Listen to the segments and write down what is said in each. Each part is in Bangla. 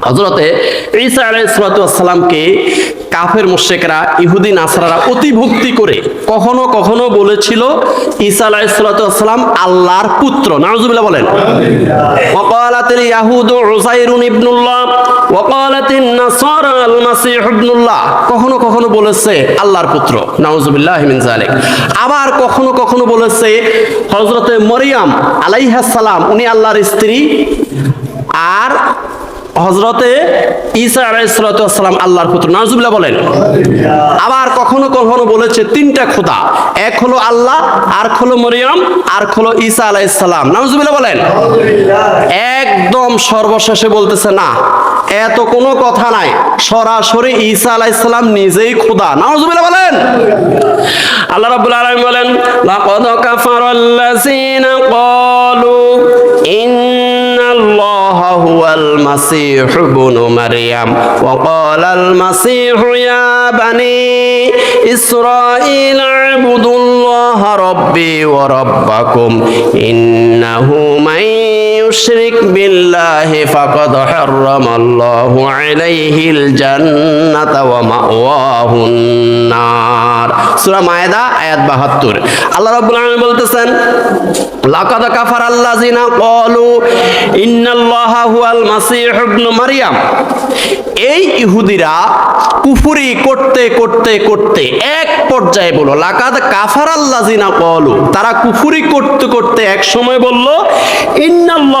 হজরতে ঈসা আলাইসালামকে কাফের মুশেকরা ইহুদি, নাসারারা অতিভক্তি করে কখনো কখনো বলেছিল, ঈসা আলাইসালাম আল্লাহর পুত্র। নাজুবিল্লা বলেন। ওকালাতিল ইবনুল্লাহ ওকালাতিন নাসারা আল মাসিহ ইবনুল্লাহ। কখনো কখনো বলেছে, আল্লাহর পুত্র। নাউজুবিল্লাহ মিন যালিক। আবার কখনো কখনো বলেছে, হযরতে মরিয়াম আলাইহাস সালাম, উনি আল্লাহর স্ত্রী, আর হজরতে ঈসা আলাইসালাম আল্লাহর পুত্র। নাজুবিল্লাহ বলেন। আবার কখনো কখনো বলেছে তিনটা খোদা। এক হলো আল্লাহ আর হলো মরিয়ম আর হলো ঈসা আলাইসালাম নাজুবিল্লাহ বলেন। একদম সর্বশেষে বলতেছে, না, এত কোনো কথা নাই। সরাসরি ঈসা আলাইসালাম নিজেই খোদা। নাজুবিল্লাহ বলেন। আল্লাহ রাব্বুল আলামিন বলেন, লাকাদ কাফারাল্লাযীনা ইবনু মারইয়াম ওয়া ক্বালাল মাসীহ ইয়া বানি ইসরাঈল আ'বুদুল্লাহা রাব্বি ওয়া রাব্বাকুম ইন্নাহু মান يشرك بالله فقد حرم الله عليه الجنة ومأواه النار সূরা মায়দা আয়াত 72 আল্লাহ রাব্বুল আলামিন বলতেছেন লাকাদ কাফার আল্লাযিনা ক্বালু ইন্নাল্লাহা হুয়াল মাসীহ ইবনু মারইয়াম এই ইহুদিরা কুফরি করতে করতে করতে এক পর্যায়ে বলো লাকাদ কাফার আল্লাযিনা ক্বালু তারা কুফরি করতে করতে এক সময় বলল ইন্নাল্লাহা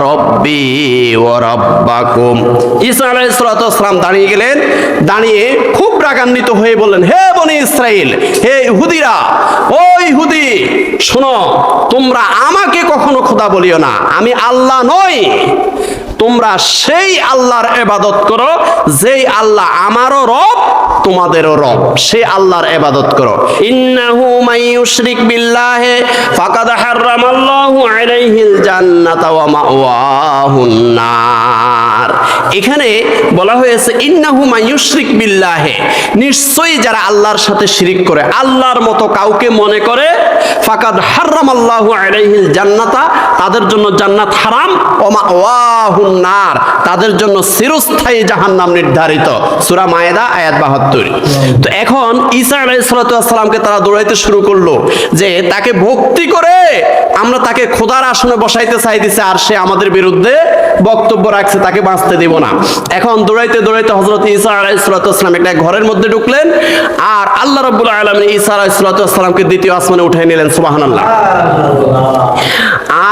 রব্বি দাঁড়িয়ে গেলেন। দাঁড়িয়ে খুব রাগান্বিত হয়ে বললেন, হে বনি ইসরাইল হে ইহুদিরা, ও ইহুদি, শোনো, তোমরা আমাকে কখনো খোদা বলিও না। আমি আল্লাহ নই। তোমরা সেই আল্লাহর এবাদত করো, যেই আল্লাহ আমারও রব তোমাদেরও রব, সে আল্লাহর এবাদত করো। ইন্নাহু মাই ইউশরিক বিল্লাহি ফাকাদ হারামাল্লাহু আলাইহিল জান্নাতা ওয়া মাওয়াহুন নার। এখানে বলা হয়েছে, ইন্নাহু মাই ইউশরিক বিল্লাহি। নিশ্চয়ই যারা আল্লাহর সাথে শিরিক করে, আল্লাহর মতো কাউকে মনে করে, ফাকাদ হারামাল্লাহু আলাইহিল জান্নাতা, তাদের জন্য জান্নাত হারাম ও মাওয়াহুন নার। তাদের জন্য চিরস্থায়ী জাহান্নাম নির্ধারিত। সুরা মায়েদা, আয়াত 72 তো এখন ঈসা আলাইহিস সালামকে তারা দৌড়াইতে শুরু করল যে তাকে ভক্তি করে আমরা তাকে খোদার আসনে বসাইতে চাইতেছে আর সে আমাদের বিরুদ্ধে বক্তব্য রাখছে, তাকে বাঁচতে দেব না। এখন দৌড়াইতে দৌড়াইতে হজরত ঈসা আলাইসালাম একটা ঘরের মধ্যে ঢুকলেন আর আল্লাহ রব্বুল আলমিন ঈসা আলাইসালামকে দ্বিতীয় আসমানে উঠাই নিলেন সুবাহান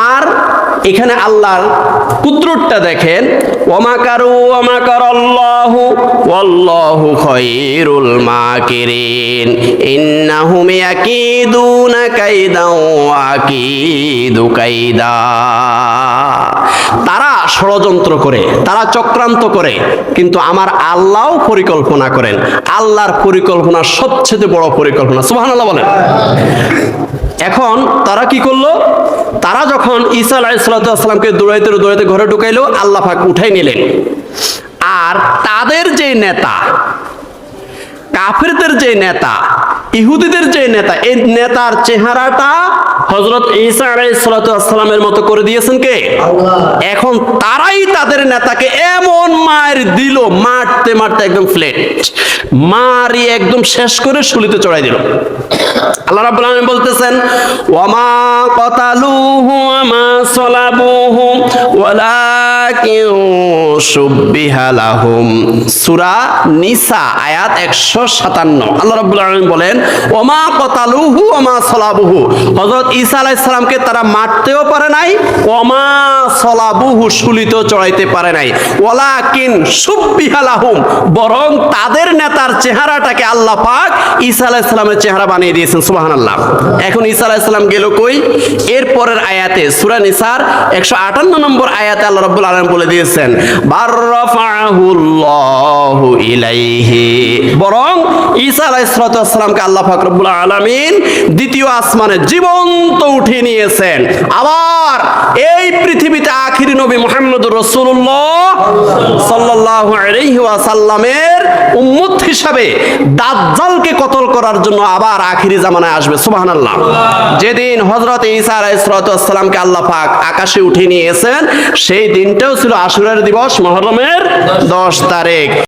আর এখানে আল্লাহর পুত্রটা দেখেন ওমাকারু ওমাকার আল্লাহ ওয়াল্লাহু খায়রুল মাকিরিন। ইন্নাহুম ইয়াকিদুনা কাইদাও আকিদু কাইদা। তারা ষড়যন্ত্র করে, তারা চক্রান্ত করে, কিন্তু আমার আল্লাহও পরিকল্পনা করেন। আল্লাহর পরিকল্পনা সবচেয়ে বড় পরিকল্পনা। সুবহানাল্লাহ বলেন। এখন তারা কি করল? তারা যখন ঈসা আলাইসালামকে দৌড়াইতে দৌড়াইতে ঘরে ঢুকাইলো, আল্লাহ পাক উঠাই নিলেন। আর তাদের যে নেতা, কাফেরদের যে নেতা, ইহুদিদের যে নেতা, এই নেতার চেহারাটা হজরত ঈসা আলাইসালামের মতো করে দিয়েছেন কে? এখন তারাই তাদের নেতাকে এমন মার দিল মারতে মারতে একদম ফ্লেট মারি একদম শেষ করে শুলিতে চড়াই দিল। আল্লাহ রাব্বুল আলামিন বলতেছেন ওয়ামা কতালুহু ওয়ামা সলাবুহু ওয়ালাকিন শুববিহা লাহুম। সূরা নিসা আয়াত 157 আল্লাহ রাব্বুল আলামিন বলেন ওমা কতালুহু সলাবুহু। হযরত ঈসা আলাইহিস সালামকে তারা মারতেও পারে নাই, ওমা সলাবুহু শুলিতেও চড়াইতে পারে নাই। শুববিহা লাহুম, বরং তাদের নেতার চেহারাটাকে আল্লাহ পাক ঈসা আলাইহিস সালামের চেহারা বানিয়ে দিয়েছেন সুবাহান আল্লাহ এখন ঈসা আলাইসাল্লাম গেল কই? এর পরের আয়াতে, সুরা নিসার একশো আটান্ন নম্বর আয়াতে আল্লাহ রব্বুল আলম বলে দিয়েছেন ইলাইহি। বরং ঈসা আলাইসালামকে আল্লাহ ফাকরবুল আলমিন দ্বিতীয় আসমানে জীবন্ত উঠিয়ে নিয়েছেন। আবার এই পৃথিবীতে আখিরি নবী মোহাম্মদ রসুল্লাহ সাল্লাহ আলাইহি ওয়াসাল্লামের উম্মত হিসাবে দাজ্জালকে কতল করার জন্য আবার আখিরি জামানায় আসবে। সুবহানাল্লাহ। যেদিন হজরত ঈসা আলাইহিস আল্লাহ পাক আকাশে উঠিয়ে নিয়েছেন, সেই দিনটাও ছিল আশুরার দিবস মুহররমের 10 তারিখ।